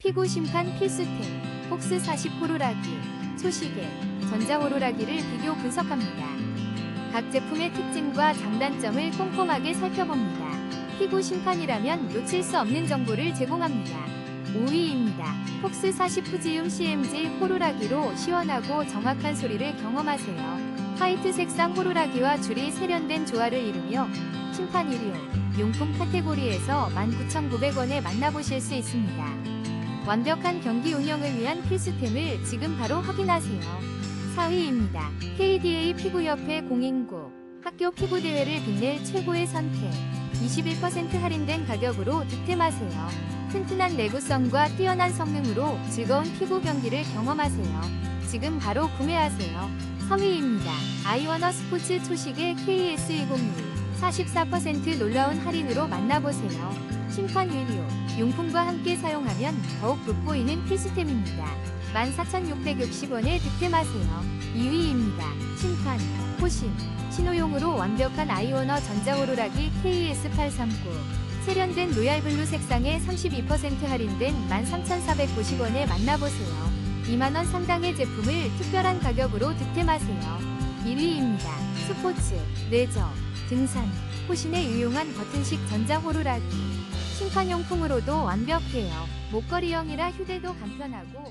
피구 심판 필수템, 폭스 40 호루라기, 소시계, 전자 호루라기를 비교 분석합니다. 각 제품의 특징과 장단점을 꼼꼼하게 살펴봅니다. 피구 심판이라면 놓칠 수 없는 정보를 제공합니다. 5위입니다. 폭스 40 후지움 CMG 호루라기로 시원하고 정확한 소리를 경험하세요. 화이트 색상 호루라기와 줄이 세련된 조화를 이루며 심판 1위 용품 카테고리에서 19,900원에 만나보실 수 있습니다. 완벽한 경기 운영을 위한 필수템을 지금 바로 확인하세요. 4위입니다. KDA 피구협회 공인구 학교 피구대회를 빛낼 최고의 선택 21% 할인된 가격으로 득템하세요. 튼튼한 내구성과 뛰어난 성능으로 즐거운 피구 경기를 경험하세요. 지금 바로 구매하세요. 3위입니다. 아이워너 스포츠 초식의 KS206 44% 놀라운 할인으로 만나보세요. 심판 유료 용품과 함께 사용하면 더욱 돋보이는 필수템입니다. 14,660원에 득템하세요. 2위입니다. 심판, 호신, 신호용으로 완벽한 아이오너 전자호루라기 KS839 세련된 로얄블루 색상에 32% 할인된 13,490원에 만나보세요. 2만원 상당의 제품을 특별한 가격으로 득템하세요. 1위입니다. 스포츠, 레저, 등산, 호신에 유용한 버튼식 전자 호루라기 심판용품으로도 완벽해요. 목걸이형이라 휴대도 간편하고